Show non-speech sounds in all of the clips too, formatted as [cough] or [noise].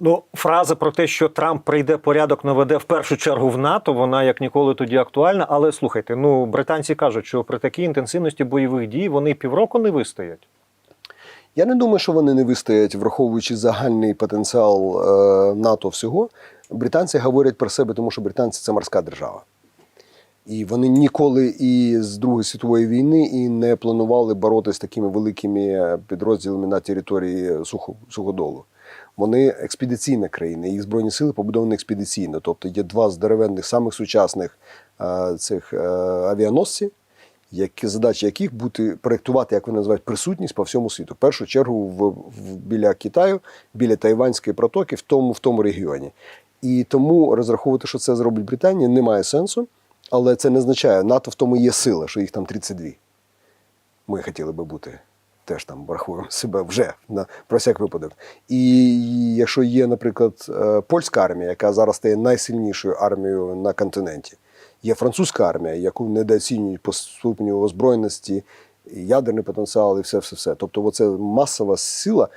Ну, фраза про те, що Трамп прийде порядок наведе в першу чергу в НАТО, вона як ніколи тоді актуальна. Але слухайте, ну британці кажуть, що при такій інтенсивності бойових дій вони півроку не вистоять. Я не думаю, що вони не вистоять, враховуючи загальний потенціал е, НАТО всього. Британці говорять про себе, тому що британці це морська держава. І вони ніколи і з Другої світової війни і не планували боротися з такими великими підрозділами на території сухо, суходолу. Вони експедиційна країна, їх збройні сили побудовані експедиційно. Тобто є два здоровенних, самих сучасних е, цих е, авіаносців, які задача яких бути проєктувати, як вони називають, присутність по всьому світу. В першу чергу в, в біля Китаю, біля Тайванської протоки, в тому, в тому регіоні. І тому розраховувати, що це зробить Британія, немає сенсу. Але це не означає, НАТО в тому є сила, що їх там 32. Ми хотіли би бути теж там рахуємо [laughs] себе вже на про всяк випадок. І якщо є, наприклад, е, польська армія, яка зараз стає найсильнішою армією на континенті, є французька армія, яку недооцінюють по ступню озброєності, ядерний потенціал і все, все, все. Тобто, оце масова сила.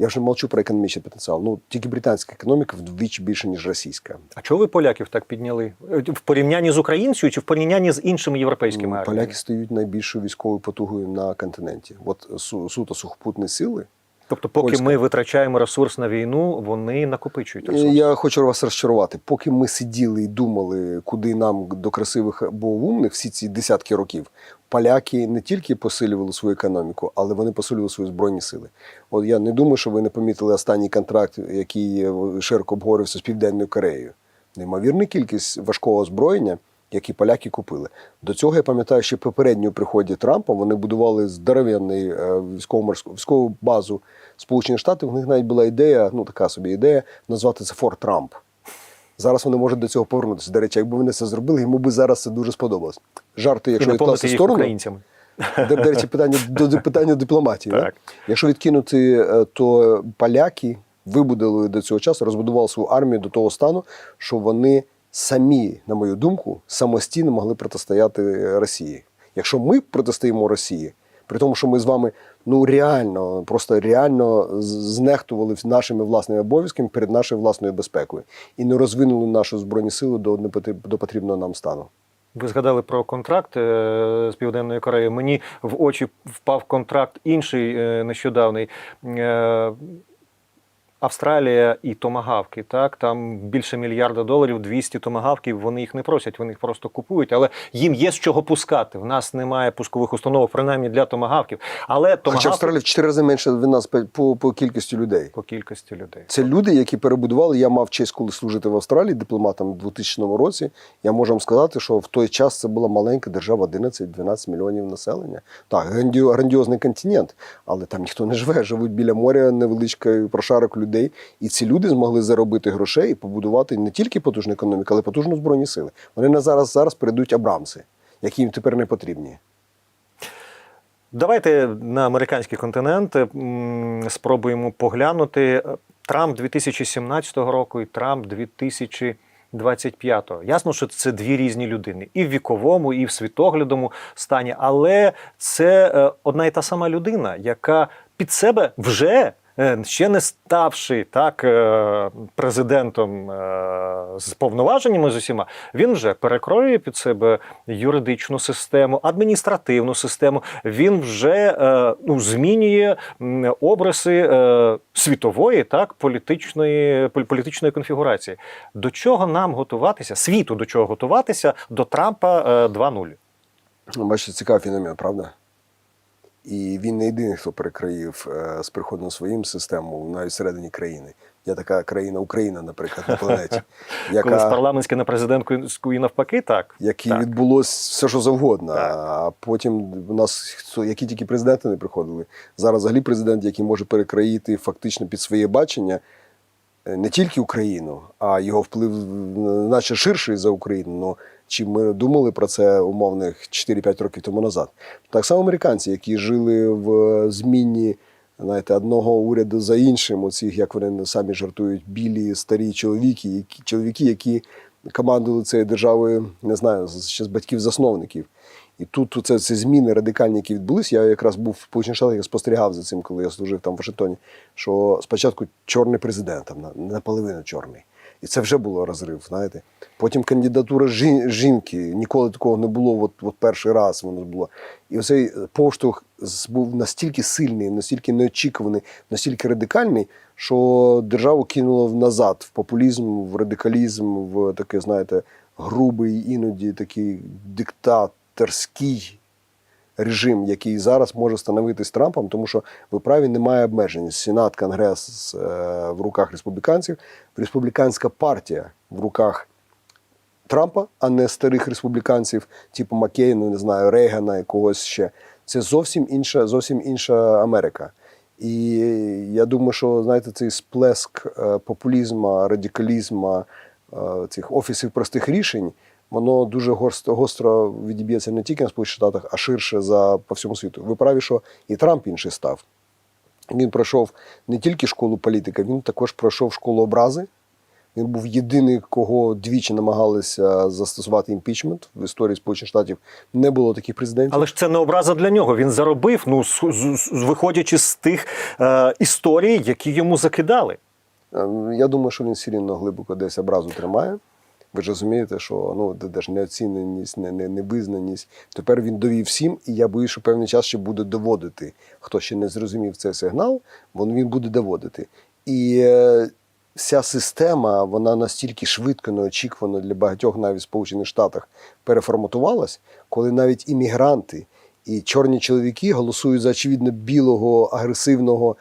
Я вже мовчу про економічний потенціал. Ну тільки британська економіка вдвічі більше, ніж російська. А чого ви поляків так підняли? В порівнянні з українцею чи в порівнянні з іншими європейськими Ну, арміями? Поляки стають найбільшою військовою потугою на континенті. От су, суто сухопутні сили. Тобто, поки Польська. ми витрачаємо ресурс на війну, вони накопичують Е, ресурс. Я хочу вас розчарувати. Поки ми сиділи і думали, куди нам до красивих або умних всі ці десятки років, поляки не тільки посилювали свою економіку, але вони посилювали свої збройні сили. От я не думаю, що ви не помітили останній контракт, який е, широко обговорювався з Південною Кореєю. Неймовірна кількість важкого озброєння, які поляки купили. До цього я пам'ятаю, що попередньо приході Трампа вони будували здоровенний е, військово-морську військову базу Сполучених Штатів. У них навіть була ідея, ну така собі ідея, назвати це Форт Трамп. Зараз вони можуть до цього повернутися. До речі, якби вони це зробили, йому би зараз це дуже сподобалось. Жарти, якщо відкласти сторону, українцями. до, до речі, питання до, до питання дипломатії. Так. Да? Якщо відкинути, е, то поляки вибудували до цього часу, розбудували свою армію до того стану, що вони самі, на мою думку, самостійно могли протистояти Росії. Якщо ми протистоїмо Росії, при тому, що ми з вами ну реально, просто реально знехтували нашими власними обов'язками перед нашою власною безпекою і не розвинули нашу збройні сили до, до потрібного нам стану. Ви згадали про контракт е, з Південною Кореєю. Мені в очі впав контракт інший е, нещодавний. Австралія і томагавки, так там більше мільярда доларів, 200 томагавків. Вони їх не просять, вони їх просто купують. Але їм є з чого пускати. В нас немає пускових установок, принаймні для томагавків. Але Хоча томагавки Австралія в чотири рази менше від нас по, по, по кількості людей. по кількості людей. Це люди, які перебудували. Я мав честь, коли служити в Австралії дипломатом у 2000 році. Я можу вам сказати, що в той час це була маленька держава, 11-12 мільйонів населення. Так, грандіо- грандіозний континент, але там ніхто не живе. Живуть біля моря, невеличкий прошарок людей. І ці люди змогли заробити грошей і побудувати не тільки потужну економіку, але й потужну збройні сили. Вони на зараз зараз передають Абрамси, які їм тепер не потрібні. Давайте на американський континент спробуємо поглянути Трамп 2017 року і Трамп 2025. Ясно, що це дві різні людини і в віковому, і в світоглядому стані, але це е, одна і та сама людина, яка під себе вже. Е, Ще не ставши так е, президентом е, з повноваженнями з усіма, він вже перекроює під себе юридичну систему, адміністративну систему. Він вже ну, змінює е, світової так політичної полі- політичної конфігурації. До чого нам готуватися? Світу до чого готуватися до Трампа е, 2.0? Ну, Бачите, цікавий феномен, правда? І він не єдиний, хто перекроїв е, з приходом своїм систему навіть всередині країни. Є така країна Україна, наприклад, на планеті, [laughs] Коли з яка, парламентське на президентську і навпаки, так які так. відбулось все, що завгодно. Так. А потім у нас які тільки президенти не приходили. Зараз взагалі президент, який може перекроїти фактично під своє бачення е, не тільки Україну, а його вплив е, наче ширший за Україну. Ну, чим ми думали про це умовних 4-5 років тому назад. Так само американці, які жили в зміні знаєте, одного уряду за іншим, оцих, як вони самі жартують, білі старі чоловіки, які, чоловіки, які командували цією державою, не знаю, ще з батьків-засновників. І тут це, це зміни радикальні, які відбулись. Я якраз був в Сполучених Штатах, я спостерігав за цим, коли я служив там в Вашингтоні. Що спочатку чорний президент, там на- наполовину чорний. І це вже було розрив, знаєте. Потім кандидатура жінки. Ніколи такого не було, от, от перший раз воно було. І оцей поштовх був настільки сильний, настільки неочікуваний, настільки радикальний, що державу кинуло назад в популізм, в радикалізм, в таке, знаєте, грубий, іноді такий диктаторський режим, який зараз може становитись Трампом, тому що ви праві немає обмежень. Сенат, Конгрес е, в руках республіканців, республіканська партія в руках Трампа, а не старих республіканців, типу Маккейна, не знаю, Рейгана і когось ще. Це зовсім інша, зовсім інша Америка. І я думаю, що знаєте, цей сплеск е, популізму, радикалізму, е, цих офісів простих рішень, воно дуже гостро, відіб'ється не тільки на Сполучених Штатах, а ширше за по всьому світу. Ви праві, що і Трамп інший став. Він пройшов не тільки школу політика, він також пройшов школу образи. Він був єдиний, кого двічі намагалися застосувати імпічмент в історії Сполучених Штатів. Не було таких президентів. Але ж це не образа для нього. Він заробив, ну з, з- з- виходячи з тих е, історій, які йому закидали. Е, Я думаю, що він все рівно глибоко десь образу тримає. Ви ж розумієте, що ну де- ж неоціненість, не, не, невизнаність. Тепер він довів всім, і я боюсь, що певний час ще буде доводити. Хто ще не зрозумів цей сигнал, він, він буде доводити. І е, вся система, вона настільки швидко неочікувано для багатьох навіть в Сполучених Штатах переформатувалась, коли навіть іммігранти і чорні чоловіки голосують за очевидно білого, агресивного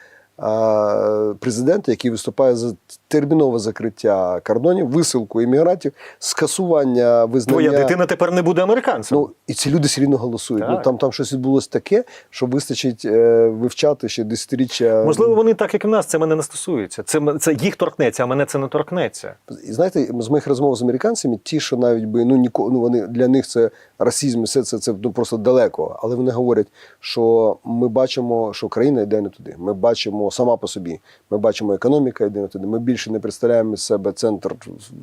президента, який виступає за термінове закриття кордонів, висилку іммігрантів, скасування визнання. Твоя дитина тепер не буде американцем. Ну і ці люди все рівно голосують. Так. Ну там, там щось відбулося таке, що вистачить е, вивчати ще десятиріччя. Можливо, вони так, як і в нас, це мене не стосується. Це, це їх торкнеться, а мене це не торкнеться. І знаєте, з моїх розмов з американцями, ті, що навіть би ну ніко, ну вони для них це расизм, все це, це ну, просто далеко. Але вони говорять, що ми бачимо, що країна йде не туди. Ми бачимо сама по собі. Ми бачимо, економіка йде не туди. Ми більше не представляємо з себе центр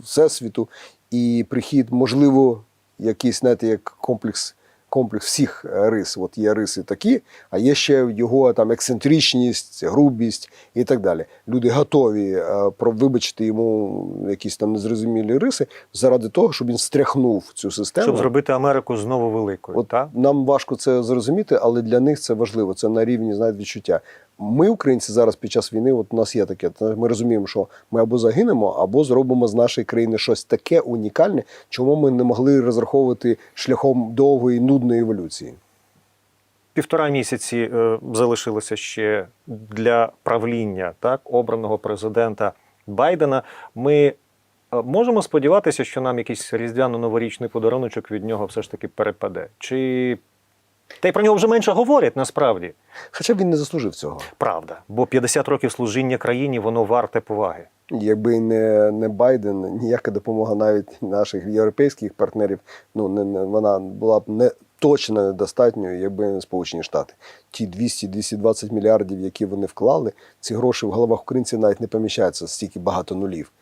всесвіту, і прихід, можливо, якийсь, знаєте, як комплекс. Комплекс всіх рис, от є риси такі, а є ще його там ексцентричність, грубість і так далі. Люди готові е, вибачити йому якісь там незрозумілі риси заради того, щоб він стряхнув цю систему. Щоб зробити Америку знову великою. От та? нам важко це зрозуміти, але для них це важливо. Це на рівні знаєте, відчуття. Ми, українці, зараз під час війни, от у нас є таке. Ми розуміємо, що ми або загинемо, або зробимо з нашої країни щось таке унікальне, чому ми не могли розраховувати шляхом довгої нудної еволюції. Півтора місяці е, залишилося ще для правління так, обраного президента Байдена. Ми е, можемо сподіватися, що нам якийсь різдвяно-новорічний подаруночок від нього все ж таки перепаде. Чи та й про нього вже менше говорять насправді. Хоча б він не заслужив цього. Правда, бо 50 років служіння країні воно варте поваги. Якби не, не Байден, ніяка допомога навіть наших європейських партнерів, ну не, не вона була б не точно недостатньою, якби не Сполучені Штати. Ті 200-220 мільярдів, які вони вклали, ці гроші в головах українців навіть не поміщаються стільки багато нулів.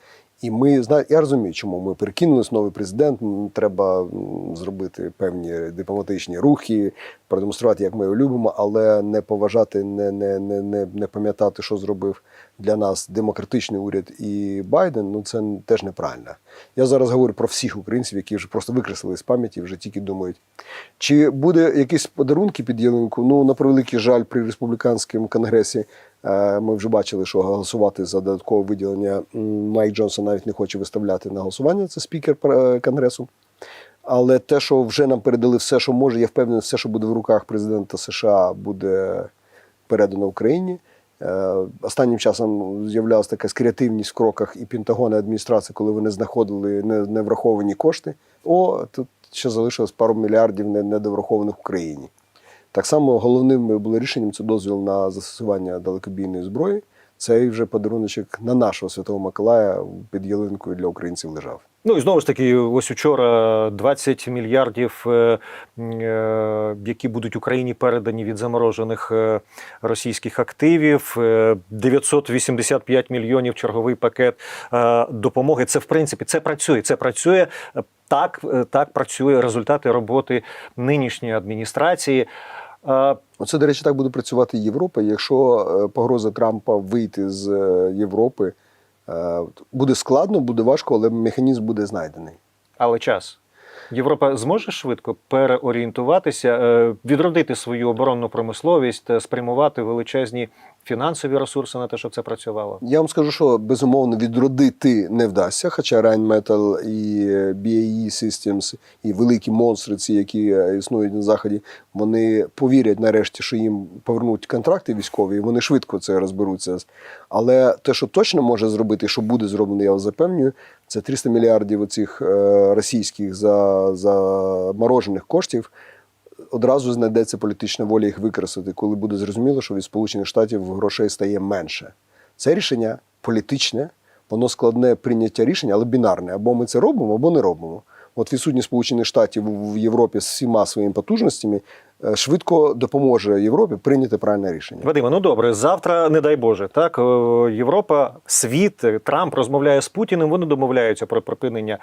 І ми знаю, я розумію, чому ми перекинулись новий президент. Треба зробити певні дипломатичні рухи, продемонструвати, як ми його любимо, але не поважати, не, не, не, не, не пам'ятати, що зробив для нас демократичний уряд і Байден. Ну це теж неправильно. Я зараз говорю про всіх українців, які вже просто викреслили з пам'яті, вже тільки думають, чи буде якісь подарунки під ялинку? Ну на превеликий жаль, при республіканському конгресі. Е, Ми вже бачили, що голосувати за додаткове виділення Майк Джонсон навіть не хоче виставляти на голосування. Це спікер е, конгресу. Але те, що вже нам передали все, що може, я впевнений, все, що буде в руках президента США, буде передано Україні. Е, Останнім часом з'являлася така креативність в кроках і Пентагону, і адміністрації, коли вони знаходили невраховані кошти. О, тут ще залишилось пару мільярдів не- недоврахованих Україні. Так само головним було рішенням це дозвіл на застосування далекобійної зброї. цей вже подаруночок на нашого Святого Миколая під ялинкою для українців лежав. Ну і знову ж таки, ось учора 20 мільярдів, е, е, які будуть Україні передані від заморожених е, російських активів, е, 985 мільйонів черговий пакет допомоги. Це в принципі це працює. Це працює так, так працює результати роботи нинішньої адміністрації. Е, Оце, до речі, так буде працювати Європа. Якщо е, погроза Трампа вийти з е, Європи е, буде складно, буде важко, але механізм буде знайдений. Але час. Європа зможе швидко переорієнтуватися, е, відродити свою оборонну промисловість, е, спрямувати величезні фінансові ресурси на те, щоб це працювало. Я вам скажу, що безумовно відродити не вдасться. Хоча Rheinmetall і е, BAE Systems, і великі монстри, ці, які існують на заході, вони повірять нарешті, що їм повернуть контракти військові, і вони швидко це розберуться. Але те, що точно може зробити, що буде зроблено, я вас запевнюю, це 300 мільярдів оцих е, російських за, заморожених коштів. Одразу знайдеться політична воля їх використати, коли буде зрозуміло, що від Сполучених Штатів грошей стає менше. Це рішення політичне, воно складне прийняття рішення, але бінарне. Або ми це робимо, або не робимо. От відсутність Сполучених Штатів в Європі з всіма своїми потужностями е, швидко допоможе Європі прийняти правильне рішення. Вадиме, ну добре, завтра, не дай Боже, так е, Європа, світ, Трамп розмовляє з Путіним. Вони домовляються про припинення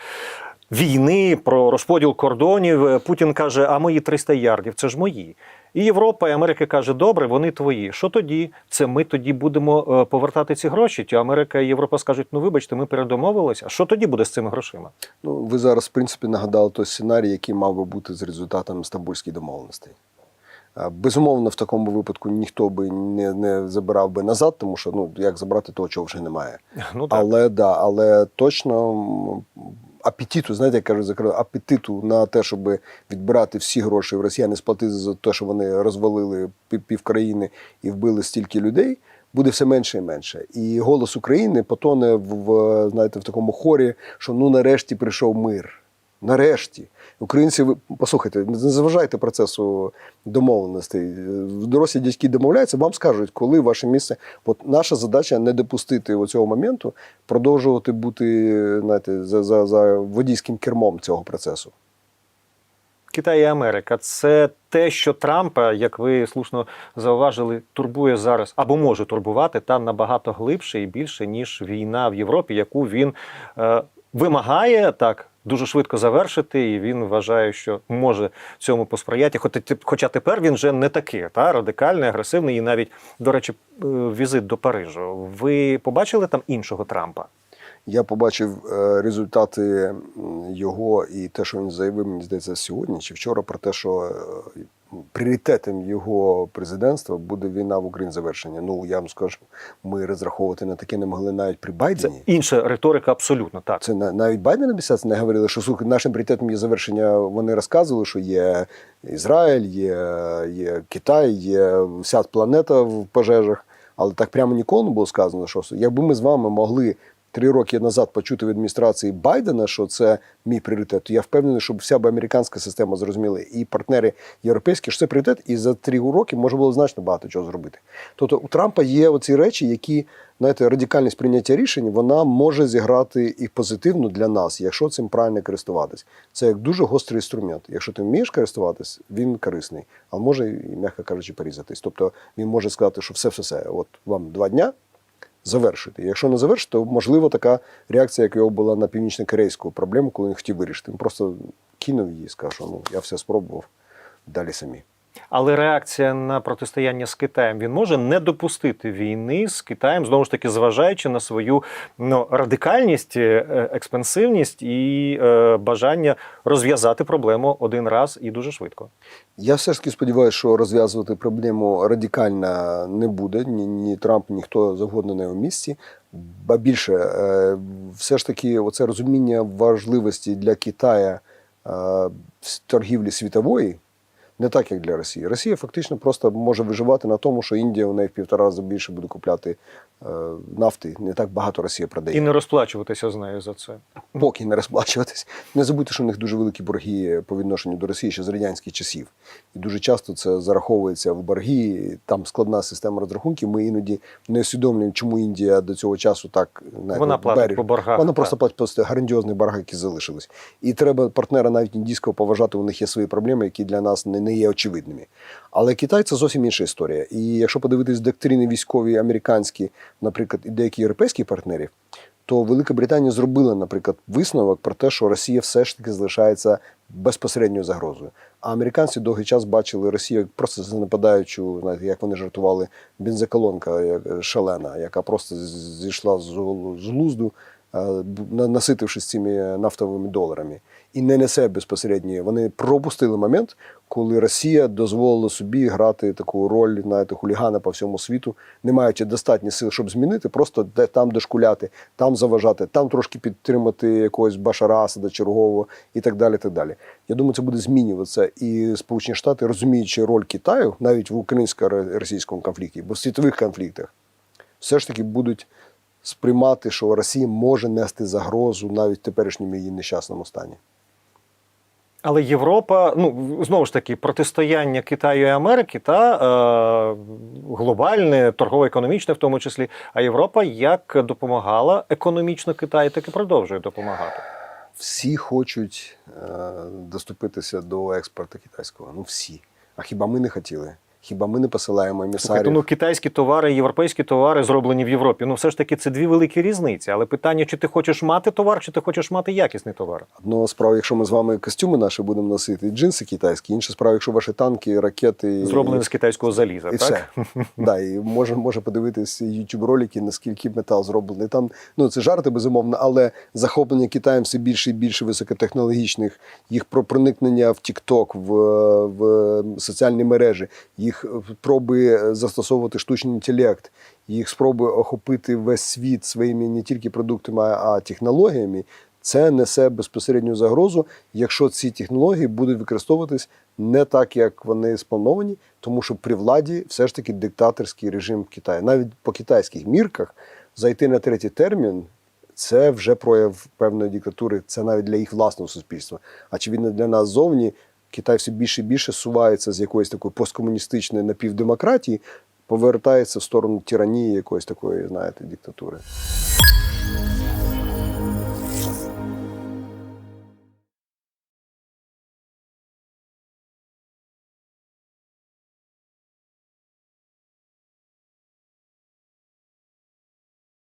війни, про розподіл кордонів. Е, Путін каже: а мої 300 ярдів це ж мої. І Європа і Америка каже, добре, вони твої. Що тоді? Це ми тоді будемо е, повертати ці гроші. Ті Америка і Європа скажуть: ну вибачте, ми передомовилися. А що тоді буде з цими грошима? Ну, ви зараз, в принципі, нагадали той сценарій, який мав би бути з результатом стамбульських домовленостей. Безумовно, в такому випадку ніхто би не, не забирав би назад, тому що ну як забрати того, чого вже немає. Ну так. Але да, але точно апетиту, знаєте, кажуть, закрили, апетиту на те, щоб відбирати всі гроші в росіяни, сплатити за те, що вони розвалили пів, і вбили стільки людей. Буде все менше і менше. І голос України потоне в знаєте, в такому хорі, що ну нарешті прийшов мир. Нарешті. Українці, ви послухайте, не заважайте процесу домовленостей. Дорослі дядьки домовляються, вам скажуть, коли ваше місце. От наша задача не допустити оцього моменту, продовжувати бути знаєте, за, за, за водійським кермом цього процесу. Китай і Америка це те, що Трампа, як ви слушно зауважили, турбує зараз або може турбувати там набагато глибше і більше, ніж війна в Європі, яку він е, вимагає так. Дуже швидко завершити, і він вважає, що може цьому посприяти. Хоча, тепер він вже не такий, та радикальний, агресивний, і навіть, до речі, е, візит до Парижу. Ви побачили там іншого Трампа? Я побачив е, результати його і те, що він заявив, мені здається, сьогодні чи вчора, про те, що е, пріоритетом його президентства буде війна в Україні завершення. Ну я вам скажу, ми розраховувати на таке не могли навіть при Це Байдені. інша риторика, абсолютно так. Це на- навіть Байден обіцяв, не говорили, що слухай, нашим пріоритетом є завершення. Вони розказували, що є Ізраїль, є, є Китай, є вся планета в пожежах. Але так прямо ніколи не було сказано, що якби ми з вами могли три роки назад почути від адміністрації Байдена, що це мій пріоритет, то я впевнений, щоб вся б американська система зрозуміла і партнери європейські, що це пріоритет, і за три роки можна було значно багато чого зробити. Тобто у Трампа є оці речі, які знаєте, радикальність прийняття рішень вона може зіграти і позитивно для нас, якщо цим правильно користуватись. Це як дуже гострий інструмент. Якщо ти вмієш користуватись, він корисний, а може м'яко кажучи, порізатись. Тобто він може сказати, що все, все, все, от вам два дня. Завершити. Якщо не завершити, то можливо така реакція, як його була на північно-корейську проблему, коли він хотів вирішити. Він просто кинув її сказав, що ну я все спробував далі самі. Але реакція на протистояння з Китаєм він може не допустити війни з Китаєм, знову ж таки, зважаючи на свою ну, радикальність, е, експансивність і е, бажання розв'язати проблему один раз і дуже швидко. Я все ж таки сподіваюся, що розв'язувати проблему радикально не буде. Ні, ні Трамп, ні хто завгодно на його місці. Ба більше, е, все ж таки, оце розуміння важливості для Китая е, торгівлі світової. Не так, як для Росії. Росія фактично просто може виживати на тому, що Індія у неї в півтора рази більше буде купляти е, нафти. Не так багато Росія продає. І не розплачуватися з нею за це. поки не розплачуватись. Не забудьте, що у них дуже великі борги по відношенню до Росії ще з радянських часів. І дуже часто це зараховується в борги. Там складна система розрахунків. Ми іноді не усвідомлюємо, чому Індія до цього часу так знаєте, Вона платить береж- по боргах, Вона так. просто платить просто грандіозні борги, які залишились. І треба партнера навіть індійського поважати. У них є свої проблеми, які для нас не, не є очевидними. Але Китай це зовсім інша історія. І якщо подивитись доктрини військові американські, наприклад, і деякі європейські партнерів, то Велика Британія зробила, наприклад, висновок про те, що Росія все ж таки залишається безпосередньою загрозою. А американці довгий час бачили Росію просто занепадаючу, знаєте, як вони жартували, бензоколонка шалена, яка просто зійшла з глузду, е, наситившись цими нафтовими доларами. І не несе безпосередньо. Вони пропустили момент, коли Росія дозволила собі грати таку роль, знаєте, хулігана по всьому світу, не маючи достатньо сил, щоб змінити, просто де там дошкуляти, там заважати, там трошки підтримати якогось Башара Асада чергового і так далі. так далі. Я думаю, це буде змінюватися. І Сполучені Штати, розуміючи роль Китаю навіть в українсько-російському конфлікті, бо в світових конфліктах, все ж таки будуть сприймати, що Росія може нести загрозу навіть в теперішньому її нещасному стані. Але Європа, ну знову ж таки, протистояння Китаю і Америки та е, глобальне, торгово-економічне, в тому числі. А Європа як допомагала економічно Китаю, так і продовжує допомагати. Всі хочуть е, доступитися до експорту китайського. Ну всі. А хіба ми не хотіли? Хіба ми не посилаємо емісарів? ну китайські товари, європейські товари зроблені в Європі. Ну все ж таки це дві великі різниці. Але питання, чи ти хочеш мати товар, чи ти хочеш мати якісний товар. Одна справа, якщо ми з вами костюми наші будемо носити, джинси китайські, інша справа, якщо ваші танки, ракети Зроблені з китайського заліза, і так? все. [laughs] Да, і може, може подивитися youtube ролики, наскільки метал зроблений. Там ну це жарти безумовно, але захоплення Китаєм все більше і більше високотехнологічних, їх про проникнення в TikTok, в, в соціальні мережі, їх спроби застосовувати штучний інтелект, їх спроби охопити весь світ своїми не тільки продуктами, а технологіями. Це несе безпосередню загрозу, якщо ці технології будуть використовуватись не так, як вони сплановані, тому що при владі все ж таки диктаторський режим в Китаї. Навіть по китайських мірках зайти на третій термін це вже прояв певної диктатури, це навіть для їх власного суспільства. Очевидно, для нас зовні Китай все більше і більше сувається з якоїсь такої посткомуністичної напівдемократії, повертається в сторону тиранії якоїсь такої, знаєте, диктатури.